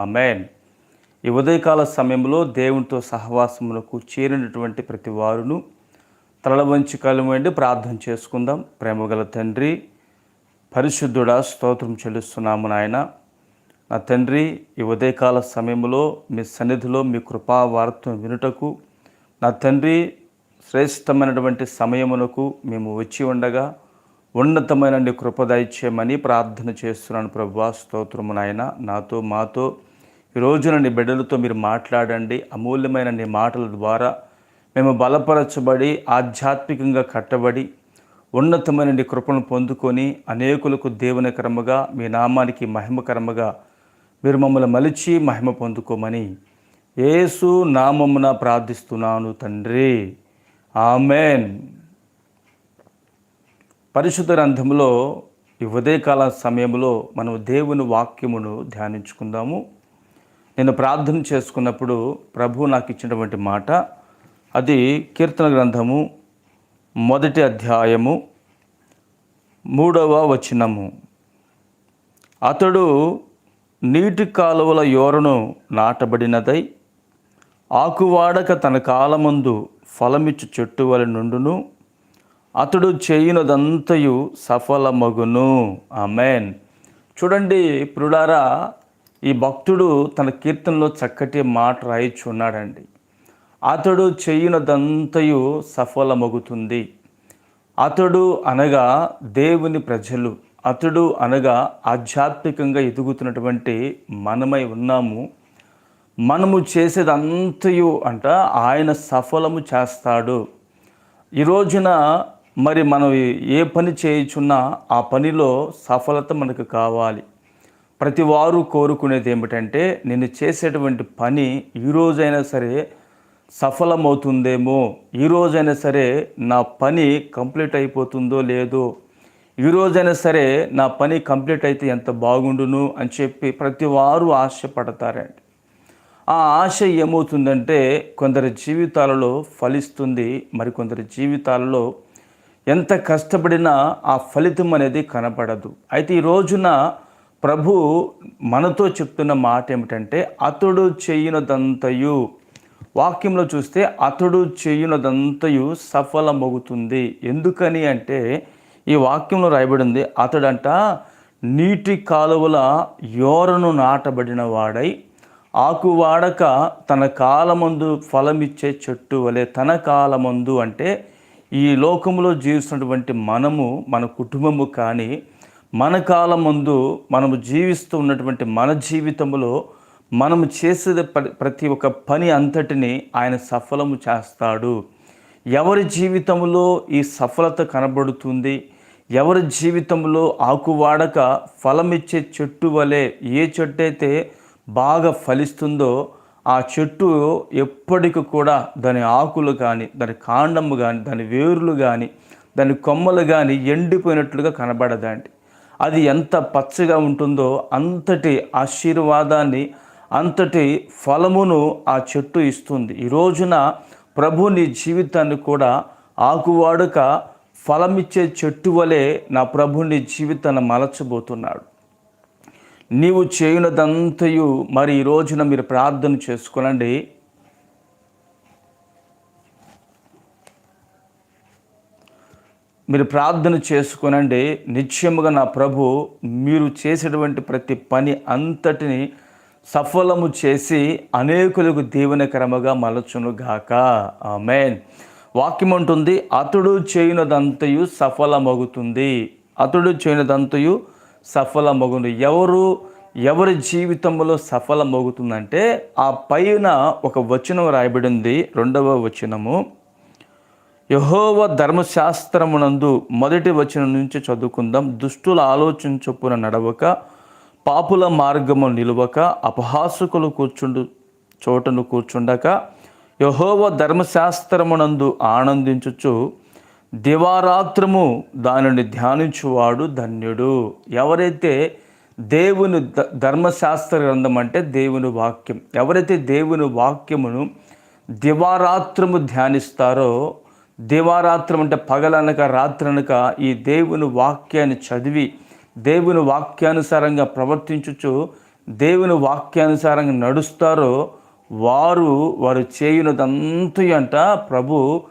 Amen ఈ ఉదయకాల సమయంలో దేవునితో సహవాసములకు చేరినటువంటి ప్రతి వారును తల వంచి కలవండి ప్రార్థన చేసుకుందాం. ప్రేమగల తండ్రి పరిశుద్ధుడా స్తోత్రం చెల్లిస్తున్నాము నాయన. నా తండ్రి ఈ ఉదయకాల సమయంలో మీ సన్నిధిలో మీ కృపా వార్తను వినుటకు నా తండ్రి శ్రేష్టమైనటువంటి సమయమునకు మేము వచ్చి ఉండగా ఉన్నతమైన నీ కృప దయచేయమని ప్రార్థన చేస్తున్నాను. ప్రభా స్తోత్రము నాయన. నాతో మాతో ఈ రోజున నీ బిడ్డలతో మీరు మాట్లాడండి. అమూల్యమైన నీ మాటల ద్వారా మేము బలపరచబడి ఆధ్యాత్మికంగా కట్టబడి ఉన్నతమైన నీ కృపను పొందుకొని అనేకులకు దేవుని దేవునికరముగా మీ నామానికి మహిమకరముగా మీరు మమ్మల్ని మలిచి మహిమ పొందుకోమని యేసు నామమున ప్రార్థిస్తున్నాను తండ్రి. ఆమెన్. పరిశుద్ధ గ్రంథంలో ఈ ఉదయకాల సమయంలో మనం దేవుని వాక్యమును ధ్యానించుకుందాము. నేను ప్రార్థన చేసుకున్నప్పుడు ప్రభు నాకు ఇచ్చినటువంటి మాట అది కీర్తన గ్రంథము మొదటి అధ్యాయము మూడవ వచనము. అతడు నీటి కాలువల యోరను నాటబడినదై ఆకువాడక తన కాలమందు ఫలమిచ్చు చెట్టు వలె నుండును. అతడు చేయినదంతయు సఫలమగును. ఆమెన్. చూడండి పురుడారా ఈ భక్తుడు తన కీర్తనలో చక్కటి మాట రాయిచున్నాడండి అతడు చేయునదంతయు సఫలమగుతుంది. అతడు అనగా దేవుని ప్రజలు అతడు అనగా ఆధ్యాత్మికంగా ఎదుగుతున్నటువంటి మనమై ఉన్నాము. మనము చేసేదంతయు అంట ఆయన సఫలము చేస్తాడు. ఈ రోజున మరి మనం ఏ పని చేయుచున్నా ఆ పనిలో సఫలత మనకు కావాలి. ప్రతి వారు కోరుకునేది ఏమిటంటే నేను చేసేటువంటి పని ఈరోజైనా సరే సఫలమవుతుందేమో. ఈ రోజైనా సరే నా పని కంప్లీట్ అయిపోతుందో లేదో. ఈ సరే నా పని కంప్లీట్ అయితే ఎంత బాగుండును? అని చెప్పి ప్రతి వారు ఆశపడతారండి. ఆ ఆశ ఏమవుతుందంటే కొందరి జీవితాలలో ఫలిస్తుంది మరికొందరి జీవితాలలో ఎంత కష్టపడినా ఆ ఫలితం అనేది కనపడదు. అయితే ఈ రోజున ప్రభు మనతో చెప్తున్న మాట ఏమిటంటే అతడు చేయునదంతయు. వాక్యంలో చూస్తే అతడు చేయునదంతయు సఫలమవుతుంది ఎందుకని అంటే ఈ వాక్యంలో రాయబడింది అతడంట నీటి కాలువల యోరను నాటబడిన వాడై ఆకు వాడక తన కాలమందు ఫలమిచ్చే చెట్టు వలె తన కాలమందు అంటే ఈ లోకంలో జీవిస్తున్నటువంటి మనము మన కుటుంబము కానీ మన కాలం ముందు మనము జీవిస్తూ ఉన్నటువంటి మన జీవితంలో మనము చేసే ప్రతి ఒక్క పని అంతటిని ఆయన సఫలము చేస్తాడు. ఎవరి జీవితంలో ఈ సఫలత కనబడుతుంది? ఎవరి జీవితంలో ఆకువాడక ఫలమిచ్చే చెట్టు వలె ఏ చెట్టు అయితే బాగా ఫలిస్తుందో ఆ చెట్టు ఎప్పటికి కూడా దాని ఆకులు కానీ దాని కాండము కానీ దాని వేర్లు కానీ దాని కొమ్మలు కానీ ఎండిపోయినట్లుగా కనబడదండి. అది ఎంత పచ్చగా ఉంటుందో అంతటి ఆశీర్వాదాన్ని అంతటి ఫలమును ఆ చెట్టు ఇస్తుంది. ఈ రోజున ప్రభు నీ జీవితాన్ని కూడా ఆకువాడుక ఫలమిచ్చే చెట్టు వలె నా ప్రభు నీ జీవితాన్ని మలచబోతున్నాడు. నీవు చేయనదంతయు మరి ఈ రోజున మీరు ప్రార్థన చేసుకోనండి. మీరు ప్రార్థన చేసుకునండి. నిశ్చయముగా నా ప్రభు మీరు చేసేటువంటి ప్రతి పని అంతటిని సఫలము చేసి అనేకులకు దీవెనకరముగా మలచును గాక. ఆమెన్. వాక్యం ఉంటుంది అతడు చేయునదంతయు సఫలమగుతుంది. అతడు చేయనదంతయు సఫలమగును. ఎవరు ఎవరి జీవితంలో సఫలమవుతుందంటే ఆ పైన ఒక వచనం రాయబడింది రెండవ వచనము. యహోవ ధర్మశాస్త్రమునందు మొదటి వచనం నుంచి చదువుకుందాం. దుష్టుల ఆలోచన చొప్పున నడవక పాపుల మార్గము నిలువక అపహాసుకులు కూర్చుండు చోటను కూర్చుండక యహోవ ధర్మశాస్త్రమునందు ఆనందించుచు దివారాత్రము దానిని ధ్యానించువాడు ధన్యుడు. ఎవరైతే దేవుని ధ ధర్మశాస్త్ర గ్రంథం అంటే దేవుని వాక్యం ఎవరైతే దేవుని వాక్యమును దివారాత్రము ధ్యానిస్తారో దివారాత్రం అంటే పగలనక రాత్రనక ఈ దేవుని వాక్యాన్ని చదివి దేవుని వాక్యానుసారంగా ప్రవర్తించుచు దేవుని వాక్యానుసారంగా నడుస్తారో వారు వారు చేయునదంతు అంట ప్రభు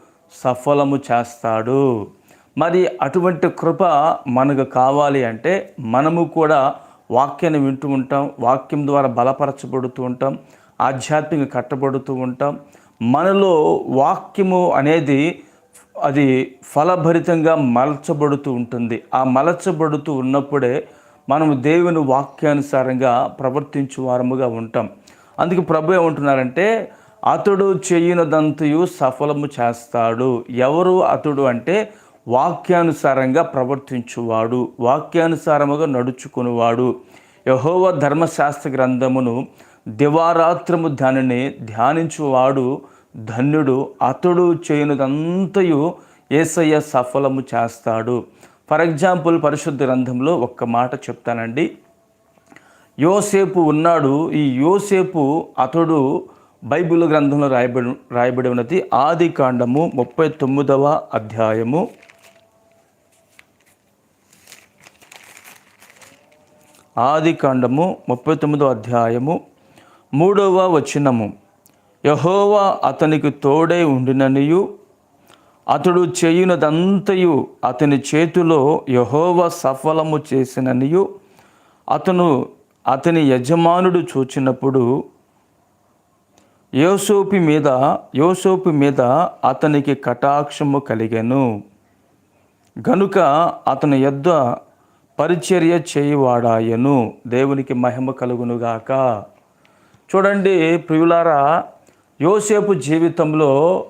సఫలము చేస్తాడు. మరి అటువంటి కృప మనకు కావాలి అంటే మనము కూడా వాక్యాన్ని వింటూ ఉంటాం వాక్యం ద్వారా బలపరచబడుతూ ఉంటాం ఆధ్యాత్మిక కట్టబడుతూ ఉంటాం. మనలో వాక్యము అనేది అది ఫలభరితంగా మలచబడుతూ ఉంటుంది. ఆ మలచబడుతూ ఉన్నప్పుడే మనము దేవుని వాక్యానుసారంగా ప్రవర్తించు వారముగా ఉంటాం. అందుకే ప్రభు ఏమంటున్నారంటే అతడు చేయనదంతయు సఫలము చేస్తాడు. ఎవరు అతడు అంటే వాక్యానుసారంగా ప్రవర్తించువాడు. వాక్యానుసారముగా నడుచుకునేవాడు. యహోవ ధర్మశాస్త్ర గ్రంథమును దివారాత్రము దానిని ధ్యానించువాడు. ధన్యుడు అతడు చేయనిదంతయు ఏసయ్య సఫలము చేస్తాడు. ఫర్ ఎగ్జాంపుల్ పరిశుద్ధ గ్రంథంలో ఒక్క మాట చెప్తానండి. యోసేపు ఉన్నాడు. ఈ యోసేపు అతడు బైబిల్ గ్రంథంలో రాయబడి రాయబడి ఉన్నది. ఆది కాండము ముప్పై తొమ్మిదవ అధ్యాయము. ఆది కాండము ముప్పై తొమ్మిదవ అధ్యాయము. మూడవ వచనము. యహోవా అతనికి తోడై ఉండిననియు అతడు చేయునదంతయు అతని చేతిలో యహోవ సఫలము చేసిననియు అతను అతని యజమానుడు చూచినప్పుడు యోసోపి మీద యోసోపి మీద అతనికి కటాక్షము కలిగెను. గనుక అతని యొద్ద పరిచర్య చేయువాడాయను. దేవునికి మహిమ కలుగునుగాక. చూడండి ప్రియులారా యోసేపు జీవితంలో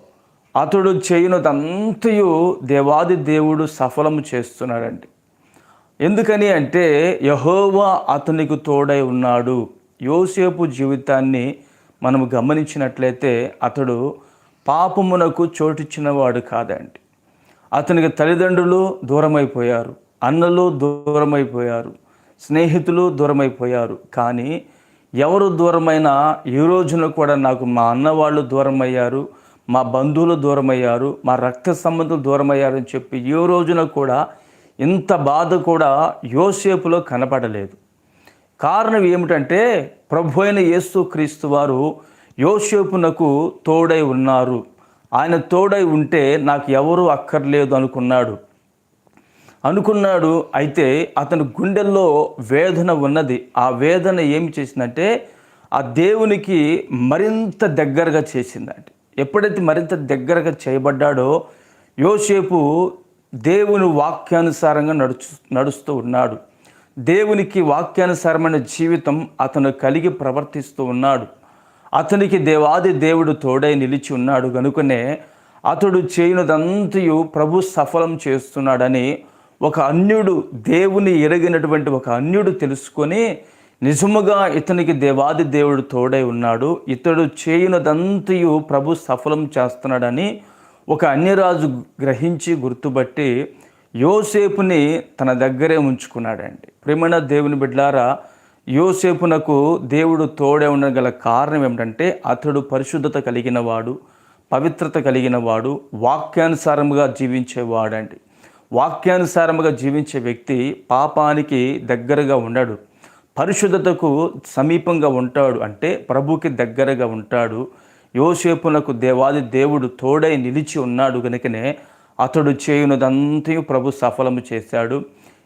అతడు చేయనదంతయు దేవాది దేవుడు సఫలము చేస్తున్నాడండి. ఎందుకని అంటే యహోవా అతనికి తోడై ఉన్నాడు. యోసేపు జీవితాన్ని మనం గమనించినట్లయితే అతడు పాపమునకు చోటిచ్చినవాడు కాదండి. అతనికి తల్లిదండ్రులు దూరమైపోయారు. అన్నలు దూరమైపోయారు. స్నేహితులు దూరమైపోయారు. కానీ ఎవరు దూరమైనా ఈ రోజున కూడా నాకు మా అన్నవాళ్ళు దూరమయ్యారు మా బంధువులు దూరమయ్యారు మా రక్త సంబంధులు దూరమయ్యారని చెప్పి ఏ రోజున కూడా ఇంత బాధ కూడా యోసేపులో కనపడలేదు. కారణం ఏమిటంటే ప్రభు అయిన యేసు క్రీస్తు వారు యోసేపునకు తోడై ఉన్నారు. ఆయన తోడై ఉంటే నాకు ఎవరు అక్కర్లేదు అనుకున్నాడు. అనుకున్నాడు. అయితే అతని గుండెల్లో వేదన ఉన్నది. ఆ వేదన ఏమి చేసిందంటే ఆ దేవునికి మరింత దగ్గరగా చేసిందంటే ఎప్పుడైతే మరింత దగ్గరగా చేయబడ్డాడో యోసేపు దేవుని వాక్యానుసారంగా నడుచు నడుస్తూ ఉన్నాడు. దేవునికి వాక్యానుసారమైన జీవితం అతను కలిగి ప్రవర్తిస్తూ ఉన్నాడు. అతనికి దేవాది దేవుడు తోడై నిలిచి ఉన్నాడు. కనుకనే అతడు చేయనదంతయు ప్రభు సఫలం చేస్తున్నాడని ఒక అన్యుడు దేవుని ఎరగినటువంటి ఒక అన్యుడు తెలుసుకొని నిజముగా ఇతనికి దేవాది దేవుడు తోడై ఉన్నాడు. ఇతడు చేయనదంతయు ప్రభు సఫలం చేస్తున్నాడని ఒక అన్యరాజు గ్రహించి గుర్తుబట్టి యోసేపుని తన దగ్గరే ఉంచుకున్నాడండి. ప్రేమణ దేవుని బిడ్లారా యోసేపునకు దేవుడు తోడే ఉండగల కారణం ఏమిటంటే అతడు పరిశుద్ధత కలిగిన వాడు పవిత్రత కలిగిన వాడు వాక్యానుసారముగా జీవించేవాడండి. వాక్యానుసారముగా జీవించే వ్యక్తి పాపానికి దగ్గరగా ఉండడు. పరిశుద్ధతకు సమీపంగా ఉంటాడు. అంటే ప్రభుకి దగ్గరగా ఉంటాడు. యోసేపునకు దేవాది దేవుడు తోడై నిలిచి ఉన్నాడు కనుకనే అతడు చేయునదంతయు ప్రభు సఫలము చేశాడు.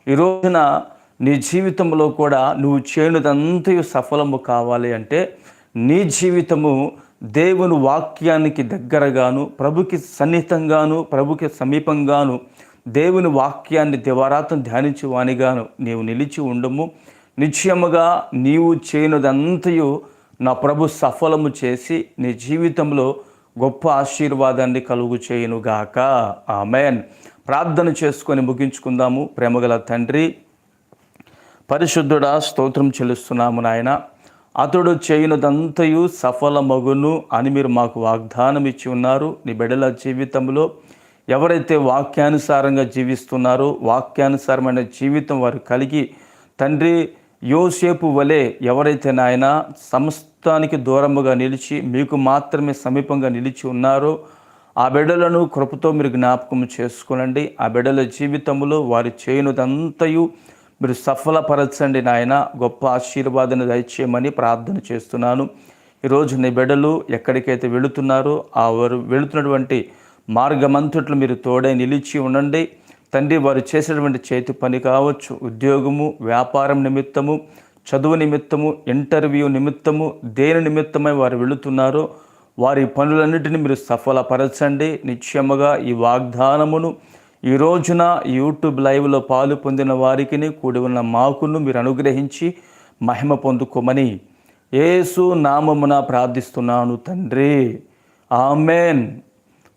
ఈ రోజున నీ జీవితంలో కూడా నువ్వు చేయునదంతయు సఫలము కావాలి అంటే నీ జీవితము దేవుని వాక్యానికి దగ్గరగాను ప్రభుకి సన్నిహితంగాను ప్రభుకి సమీపంగాను దేవుని వాక్యాన్ని దివారాతం ధ్యానించి వానిగాను నీవు నిలిచి ఉండము. నిశ్చయముగా నీవు చేయనదంతయు నా ప్రభు సఫలము చేసి నీ జీవితంలో గొప్ప ఆశీర్వాదాన్ని కలుగు చేయునుగాక ఆమెన్. ప్రార్థన చేసుకొని ముగించుకుందాము. ప్రేమగల తండ్రి పరిశుద్ధుడా స్తోత్రం చెల్లిస్తున్నాము నాయన. అతడు చేయనదంతయు సఫలమగును అని మీరు మాకు వాగ్దానం ఇచ్చి ఉన్నారు. నీ బిడ్డల జీవితంలో ఎవరైతే వాక్యానుసారంగా జీవిస్తున్నారో వాక్యానుసారమైన జీవితం వారు కలిగి తండ్రి యోసేపు వలె ఎవరైతే నాయన సమస్తానికి దూరముగా నిలిచి మీకు మాత్రమే సమీపంగా నిలిచి ఉన్నారో ఆ బిడ్డలను కృపతో మీరు జ్ఞాపకం చేసుకోనండి. ఆ బిడ్డల జీవితంలో వారి చేయనుదంతయు మీరు సఫలపరచండి నాయన. గొప్ప ఆశీర్వాదాన్ని దయచేయమని ప్రార్థన చేస్తున్నాను. ఈరోజు నీ బిడ్డలు ఎక్కడికైతే వెళుతున్నారో ఆ వారు వెళుతున్నటువంటి మార్గమంతట్లో మీరు తోడై నిలిచి ఉండండి. తండ్రి వారు చేసినటువంటి చేతి పని కావచ్చు ఉద్యోగము వ్యాపారం నిమిత్తము చదువు నిమిత్తము ఇంటర్వ్యూ నిమిత్తము దేని నిమిత్తమై వారు వెళుతున్నారో వారి పనులన్నిటిని మీరు సఫలపరచండి. నిశ్చయముగా ఈ వాగ్దానమును ఈ రోజున యూట్యూబ్ లైవ్లో పాలు పొందిన వారికి కూడి ఉన్న మాకును మీరు అనుగ్రహించి మహిమ పొందుకోమని యేసు నామమున ప్రార్థిస్తున్నాను తండ్రి. ఆమెన్.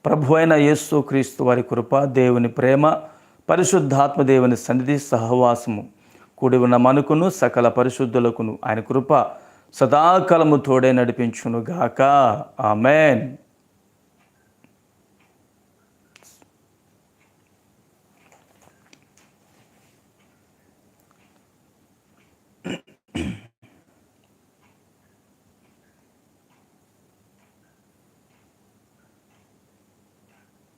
ప్రభు అయిన యేసు క్రీస్తు వారి కృప దేవుని ప్రేమ పరిశుద్ధాత్మ దేవుని సన్నిధి సహవాసము. కూడి ఉన్న మనకును సకల పరిశుద్ధులకును ఆయన కృప సదాకాలము తోడే నడిపించును గాక ఆమెన్.